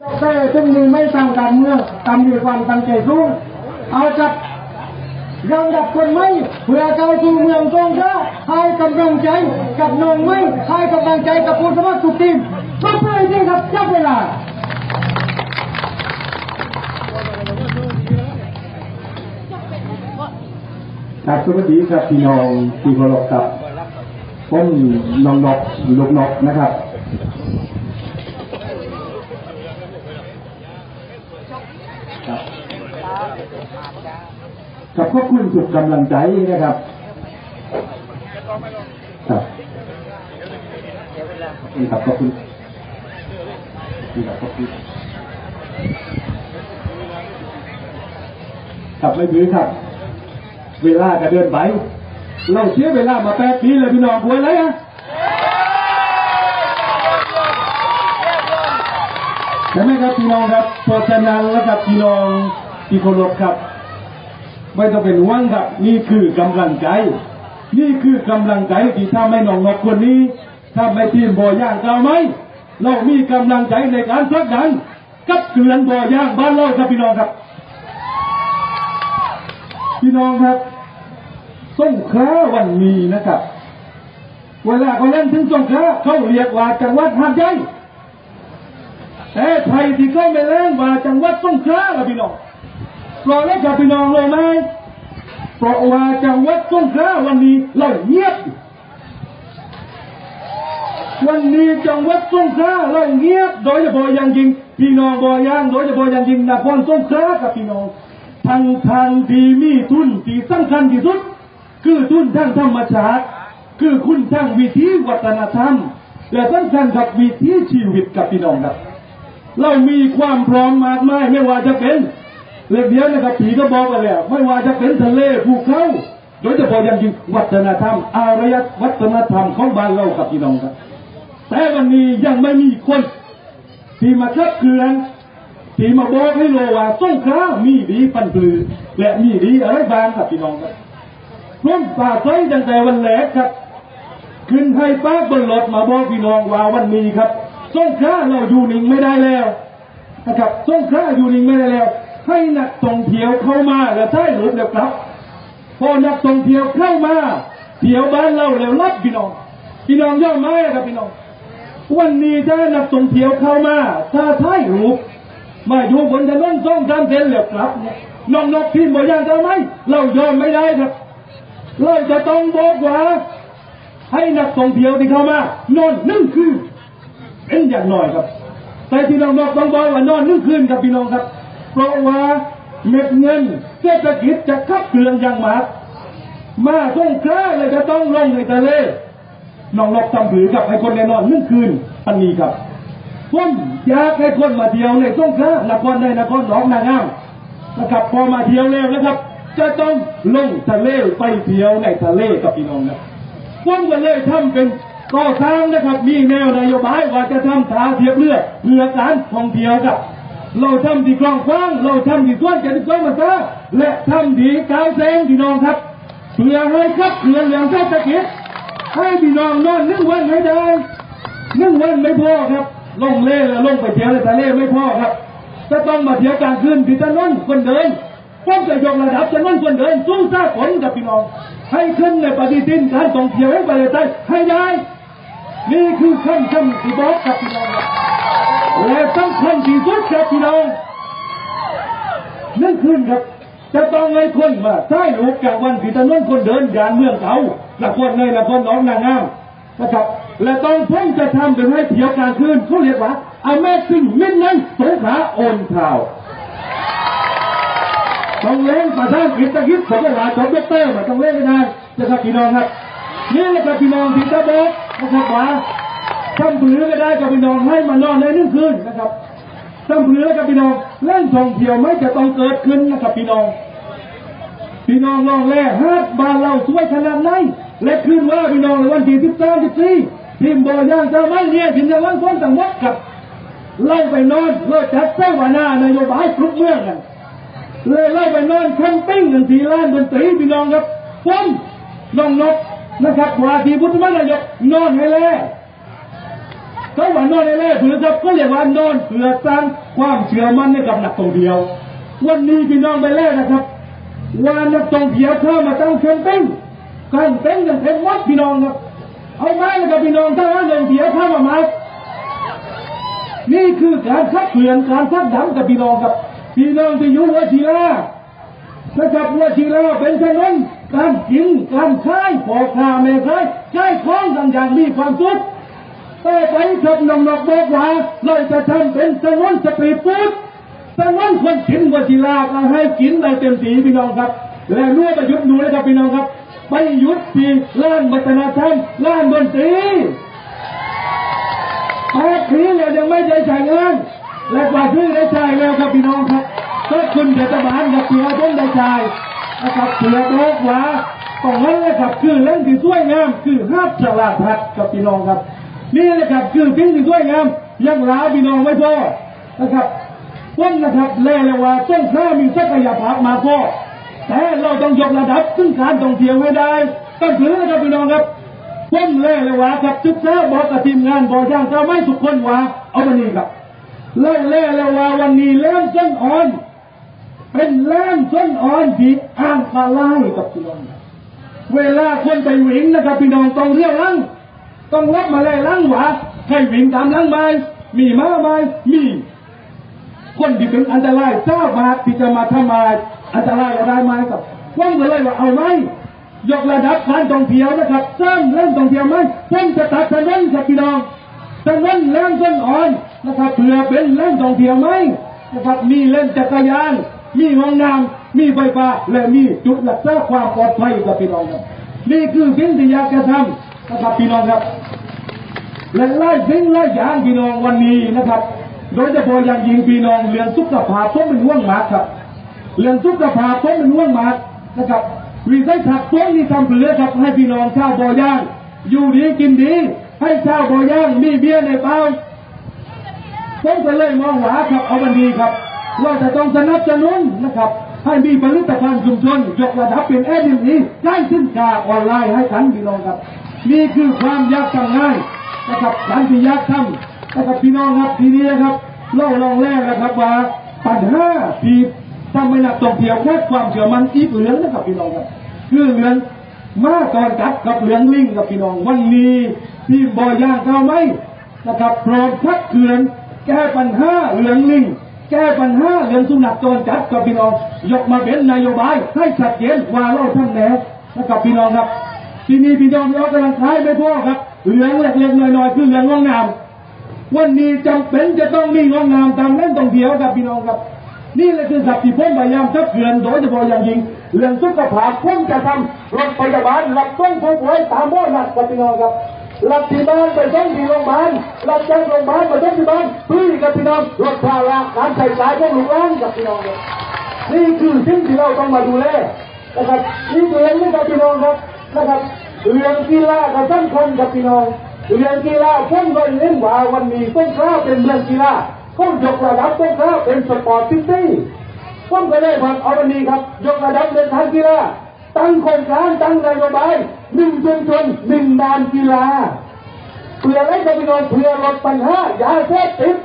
แต่ซึ่งมีไม่ต่างกันเมืองตามมีความตั้งใจสูงเอากับยังดับคนไม่เพื่อเข้าสู่เมืองทรงพระให้กำลังใจกับน้องไม่ให้กำลังใจกับผู้สมัครทุกทีมมาเพื่อที่ครับจับเวลาครับสวัสดีครับพี่น้องที่เคารพครับผมน้องนกลูกนกนะครับ กับขอบคุณทุกกำลังใจนะครับครับนี่ครับขอบคุณนี่ครับขอบคุณครับไม่ยื้อครับ เวลาก็เดินไปเราเสียเวลามาแปดปีเลยพี่น้องควรเลยอะใช่ไหมครับพี่น้องครับเพราะฉะนั้นแล้วครับพี่น้องที่เคารพครับ ไม่ต้องเป็นห่วงครับ นี่คือกำลังใจ นี่คือกำลังใจที่ถ้าไม่น้องนกคนนี้ ถ้าไม่ทีมบ่อย่างเก่าไหมเรามีกำลังใจในการพักดันกับเกลือนบ่อย่างบ้านเราครับพี่น้องครับพี่น้องครับสงขลาวันนี้นะครับ เวลาเขาเล่นถึงสงขลาเขาเรียกว่าจังหวัดหาดใหญ่แต่ไทยที่เขาไม่เล่นว่าจังหวัดสงขลาครับพี่น้อง เราะอะไรครับพี่น้องเลยไหมเพราะว่าจังหวัดสงขลาวันนี้เราเงียบ วันนี้จังหวัดสงขลาเราเงียบ โดยเฉพาะอย่างยิ่งพี่น้องบอยางโดยเฉพาะอย่างยิ่งนครสงขลากับพี่น้องทางทางที่มีทุนที่สำคัญที่สุด คือทุนทางธรรมชาติ คือคุณทางวิถีวัฒนธรรม และสำคัญกับวิถีชีวิตกับพี่น้องครับ เรามีความพร้อมมากมายไม่ว่าจะเป็น เรื่องเดียวนะครับผีก็บอกไปแล้ว ไม่ว่าจะเป็นทะเลภูเขาโดยเฉพาะอย่างยิ่งวัฒนธรรม อารยวัฒนธรรมของบ้านเราครับพี่น้องครับ แต่วันนี้ยังไม่มีคนที่มาคับเคลื่อนที่มาบอกให้โลว่าสงขลามีดีปันปลือ และมีดีอะไรบางครับพี่น้องครับร่มป่าไฟตั้งแต่วันแรกครับ ขึ้นให้ป้าบนรถมาบอกพี่น้องว่าวันนี้ครับสงขลาเราอยู่นิ่งไม่ได้แล้วนะครับสงขลาอยู่นิ่งไม่ได้แล้ว ให้นักท่องเที่ยวเข้ามาแล้วใช่หรือเปล่าครับพอนักท่องเที่ยวเข้ามาเที่ยวบ้านเราแล้วรับพี่น้องพี่น้องย่อมไหมครับพี่น้อง วันนี้ถ้านักท่องเที่ยวเข้ามาถ้าท้ายรูปมาอยู่บนถนนส่องสามเส้นเหลียวกลับเนี่ยน้องนกพี่บอกย่างทำไมเรายอมไม่ได้ครับเราจะต้องบอกว่าให้นักท่องเที่ยวที่เข้ามานอนหนึ่งคืนเป็นอย่างน้อยครับ แต่ที่น้องนกต้องบอกว่านอนหนึ่งคืนครับพี่น้องครับ เพราะว่าเม็ดเงินเศรษฐกิจจะขับเคลื่อนอย่างมากมาส่งคราเลยจะต้องลงในทะเลน้องนกทำผือกับให้คนในนอนหนึ่งคืนอันนี้ครับผมอยากให้คนมาเที่ยวในสงขลานครในนครหนองนางามนะครับพอมาเที่ยวแล้วนะครับ จะต้องลงทะเลไปเที่ยวในทะเลกับพี่น้องนะผมก็เลยทำเป็นก่อสร้างนะครับมีแนวนโยบายว่าจะทำทางเทียบเรือเพื่อการท่องเที่ยวครับ เราทำที่กลางกว้าง เราทำที่วนจตุจักรมาซะและทำที่กาวแสงพี่น้องครับเพื่อให้ขับเคลื่อนเรื่องเศรษฐกิจให้พี่น้องนอนนึ่งวันให้ได้นึ่งวันไม่พอครับ ลงเล่แล้วลงไปเที่ยวในทะเลไม่พอครับจะต้องมาเที่ยวกลางคืนที่ถนนคนเดินผมจะยกระดับถนนคนเดินสู้ซาฝนกับพี่น้อง ให้ขึ้นในปฏิทินการท่องเที่ยวให้ประเทศไทยให้ได้ นี่คือคำคำที่บอกกับพี่น้องครับ และสำคัญที่สุดครับพี่น้องนั่นคืนครับจะต้องให้คนมาใช้ลูกจากวันที่ถนนคนเดินยานเมืองเขาละคนในละคนน้องนางงามนะครับ และต้องเพิ่งจะทำเป็นให้เที่ยวกลางคืนเขาเรียกว่า Amazing Midnight สงขาโอนข่าวต้องเล่นประธานกิจกิจผมก็ว่าจบด็อกเตอร์มาต้องเล่นให้ได้นะครับพี่น้องครับนี่แหละครับพี่น้องที่จะบอกนะครับว่า ทำผือก็ได้กับพี่น้องให้มานอนในนึ่งคืนนะครับทำผือกับพี่น้องเล่นท่องเที่ยวไม่จะต้องเกิดขึ้นนะครับพี่น้อง พี่น้องลองแล่ฮาดบ้านเราสวยขนาดไหนและคืนว่าพี่น้องในวันที่สิบสามสิบสี่ทีมบอย่างจะไม่เนี่ยถึงจะวันพ้นต่างวัดกับไล่ไปนอนเพื่อจัดเสวานานโยบายทุกเมื่อกันเลยไล่ไปนอนแคมปิ้งกันสีล้านดนตรีพี่น้องครับผมน้องนกนะครับวาทีพุทธมนายกนอนให้แล้ว เขาว่านอนในแร่เพื่อครับก็เรียกว่านอนเพื่อสร้างความเชื่อมั่นให้กับนักท่องเที่ยว วันนี้พี่น้องไปแรกนะครับว่านักท่องเที่ยวเข้ามาตั้งแคมเปญการเต้นกันเต็มวัดพี่น้องครับเอาไม้นะครับพี่น้องถ้าว่าเงินเที่ยวเข้ามามานี่คือการคัดเปลี่ยนการคัดดังกับพี่น้องครับพี่น้องที่อยู่วัชีลานะครับวัชีลาเป็นถนนการกินการขายพอค้าแม่ขายขายของกันอย่างมีความสุข ต่อไปครับน้องบอกว่าเราจะทำเป็นถนนสตรีฟู้ดถนนคนกินวชิลาก็ให้กินได้เต็มที่พี่น้องครับ และรั่วประยุทธ์ดูเลยครับพี่น้องครับไปหยุดที่ล้านวัฒนธรรมล้านดนตรีแปดปีเรายังไม่ได้จ่ายเงินและกว่าที่ได้จ่ายแล้วครับพี่น้องครับก็คุณเทศบาลกับเพื่อต้นได้จ่ายนะครับเพื่อบอกว่าตรงนั้นเลยครับคือเล่นที่สวยงามคือห้าสลาดพัดกับพี่น้องครับ นี่แหละครับคือสิ่งที่สวยงามยังลาพี่น้องไม่พอนะครับต้นนะครับแล่เลยว่าต้นข้ามีศักยภาพมากพอแต่เราต้องยกระดับซึ่งการท่องเที่ยวให้ได้ต้องถือนะครับพี่น้องครับต้นแล่เลยว่าครับศึกษาบอกกับทีมงานบอกย่างเจ้าไม่สุกคนว่าเอาวันนี้ครับเล่แล่เลยว่าวันนี้เล่มส้นอ่อน เป็นเล่มส้นอ่อนที่อ่างมาไล่กับพี่น้องเวลาคนไปวิ่งนะครับพี่น้องต้องเรียกลัง ต้องรับมาเลยล้างหวาให้วิ่งตามล้างไม้มีม้าไม้มี คนที่เป็นอันตรายเจ้ามาที่จะมาทำลายอันตรายเราได้ไหมครับว่างเลยว่าเอาไหมยกระดับการท่องเที่ยวนะครับสร้างเล่นท่องเที่ยวไหมเพิ่มจะตัดถนนครับพี่น้องถนนเล่นต้นอ่อนนะครับเพื่อเป็นเล่นท่องเที่ยวไหมนะครับมีเล่นจักรยาน มีห้องน้ำมีไฟฟ้าและมีจุดรักษาความปลอดภัยกับพี่น้องครับนี่คือสิ่งที่อยากจะทำ นะครับพี่น้องครับและไล่สิ่งไล่ยางพี่น้องวันนี้นะครับ โดยเฉพาะอย่างยิ่งพี่น้องเรื่องสุขภาพต้องเป็นห่วงมากครับเรื่องสุขภาพต้องเป็นห่วงมากนะครับวิสัยทัศน์ต้องนี้ทำเพื่อครับให้พี่น้องชาวบ่อย่าง อยู่ดีกินดี ให้ชาวบ่อย่างมีเบี้ยในเป้าผมก็เลยมองหวาครับเอาวันนี้ครับเราจะต้องสนับสนุนนะครับให้มีผลิตภัณฑ์ชุมชนยกระดับเป็นแอดมินนี้ได้ขึ้นกาออนไลน์ให้ทันพี่น้องครับ นี่คือความยากทำง่ายนะครับสันติยากทำนะครับพี่น้องครับทีนี้นะครับเล่าลองแรกนะครับว่าปัญหาที่ทำให้นักท่องเที่ยวแค่ความเชื่อมันอีกเหลืองนะครับพี่น้องครับคือเหลืองมาตอนกับกับเหลืองลิงกับพี่น้องวันนี้ที่บอย่างเข้าไหมนะครับพร้อมชักเขื่อนแก้ปัญหาเหลืองลิงแก้ปัญหาเรื่องสุนัขจรจัดกับพี่น้องยกมาเป็นนโยบายให้ชัดเจนว่าเราทั้งแนวนะครับพี่น้องครับ ที่นี่พี่น้องเรากำลังขายไม่พอครับ เหลืองเล็กๆน้อยๆคือเหลืองงองงามวันนี้จำเป็นจะต้องมีงองงามตามเล่นตรงเดียวครับพี่น้องครับ นี่แหละคือสัพที่ผมพยายามทับเขื่อนโดยเฉพาะอย่างยิ่งเรื่องสุขภาพผมจะทำรถพยาบาลรับต้องผู้ป่วยตามบ่อนัดกับพี่น้องครับรับที่บ้านไปส่งที่โรงพยาบาลรับจากโรงพยาบาลไปส่งที่บ้านฟรีกับพี่น้องลดภาระการใช้จ่ายของลูกหลานกับพี่น้องครับนี่คือสิ่งที่เราต้องมาดูแลนะครับนี่คือเรื่องนี้กับพี่น้องครับ นะครับเรื่องกีฬากับสำคัญกับพี่น้องเรื่องกีฬาผมก็เน้นว่าวันนี้ต้องข้าเป็นเรื่องกีฬาเขายกระดับต้องข้าเป็นสปอร์ตซิตี้ผมก็เลยครับเอาวันนี้ครับ ยกระดับเป็นทางกีฬาตั้งโครงการตั้งนโยบายหนึ่งชุมชนหนึ่งดานกีฬาเพื่อให้กับพี่น้องเพื่อลดปัญหายาเสพติด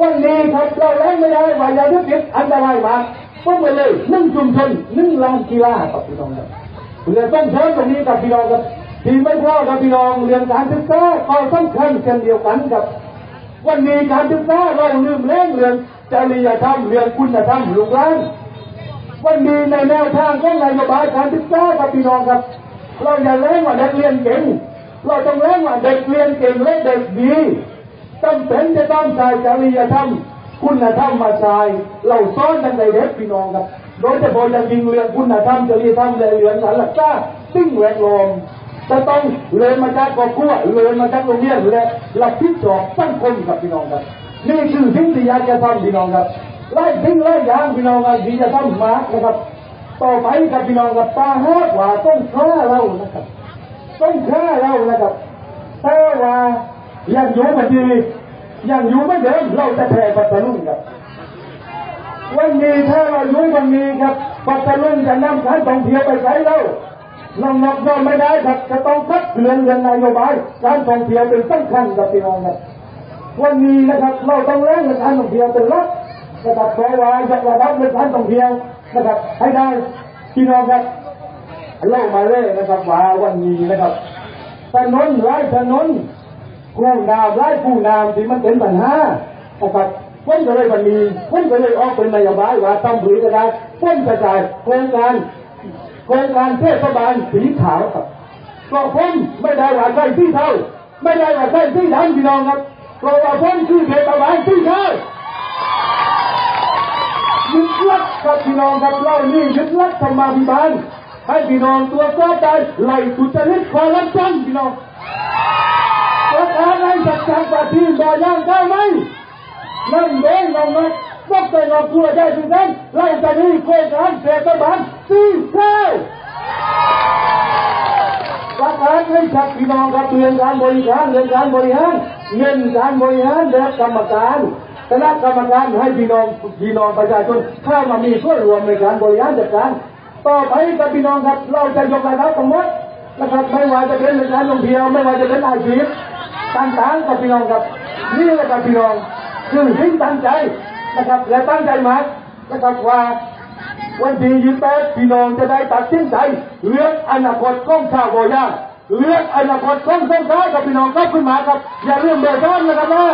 วันนี้ครับเราแล้งไม่ได้ว่ายาเสพติดอันตรายมากต้องไปเลยหนึ่งชุมชนหนึ่งลานกีฬาครับพี่น้องครับ เพื่อต้องเชิญตรงนี้กับพี่น้องครับที่ไม่พ่อกับพี่น้องเรื่องการศึกษาก็สำคัญเช่นเดียวกันครับ วันนี้การศึกษาเราลืมเล่นเรื่องจริยธรรมเรื่องคุณธรรมลูกหลานวันนี้ในแนวทางของนโยบายการศึกษาครับพี่น้องครับ เราอย่าเล่นว่าเด็กเรียนเก่งเราต้องเล่นว่าเด็กเรียนเก่งและเด็กดีจำเป็นจะต้องใช้จริยธรรมคุณธรรมมาใช้เราสอนตั้งแต่เด็กพี่น้องครับ โดยเฉพาะอย่างยิ่งเรื่องคุณธรรมจริยธรรมและเรื่องการรักษาสิ่งแวดล้อมจะต้องเรียนมาจากครอบครัวเรียนมาจากโรงเรียนและรับผิดชอบสังคมครับพี่น้องครับนี่คือสิ่งที่อยากจะทำพี่น้องครับไล่ทิ้งไล่ยางพี่น้องครับที่จะทำมานะครับต่อไปกับพี่น้องกับตาหากว่าต้องฆ่าเรานะครับต้องฆ่าเรานะครับถ้าว่ายังอยู่ม่ดียังอยู่ไม่เดิมเราจะแพ้ปัตตานีครับ วันนี้ถ้าเราอยู่วันนี้ครับปัตตานีจะนำการท่องเที่ยวไปใช้เราน้องนับย่อมไม่ได้ครับจะต้องคัดเตือนเรื่องนโยบายการท่องเที่ยวเป็นสำคัญกับพี่น้องครับวันนี้นะครับเราต้องเร่งในการท่องเที่ยวเป็นหลักนะครับเพราะว่ายกระดับในการท่องเที่ยวนะครับให้ได้พี่น้องครับเล่ามาเลยนะครับว่าวันนี้นะครับถนนไร้ถนนกูน้ำไร้ผู้นำที่มันเป็นปัญหานะครับ พ้นก็เลยวันนี้พ้นก็เลยออกเป็นนโยบายว่าต้องผืนก็ได้พ้นกระจายโครงการโครงการเทศบาลสีขาวครับก็พ้นไม่ได้ว่าใช่ที่เท่า ไม่ได้ว่าใช่ที่ดำพี่น้องครับเพราะว่าพ้นคือเทศบาลที่ขาวยึดลักกับพี่น้องครับเล่านี่ยึดลักธรรมาภิบาลให้พี่น้องตัวจสอบได้ไล่สุจริตคอร์รัปชันพี่น้องประกาศให้จัดการกับทีมบ่อย่างได้ไหม นั่นเองน้องนักต้องไปลองตัวได้ทุกท่านไล่จะมีโครงการเทศบาลที่เข้าประกาศให้ชัดพี่น้องครับเรื่องการบริการเรื่องการบริหารเงินการบริหารแบบกรรมการคณะกรรมการให้พี่น้องพี่น้องประชาชนเข้ามามีส่วนรวมในการบริหารจัดการต่อไปกับพี่น้องครับเราจะยกระดับทั้งหมดนะครับไม่ว่าจะเป็นการท่องเที่ยวไม่ว่าจะเป็นอาชีพต่างๆกับพี่น้องครับนี่แหละครับพี่น้อง คือทิ้งตั้งใจนะครับ และตั้งใจมากนะครับว่าวันที่ยี่แปดพี่น้องจะได้ตัดสินใจเลือกอนาคตของชาวโบยาเลือกอนาคตของสงขลากับพี่น้องครับขึ้นมาครับ อย่าลืมเบอร์โทรนะครับนะ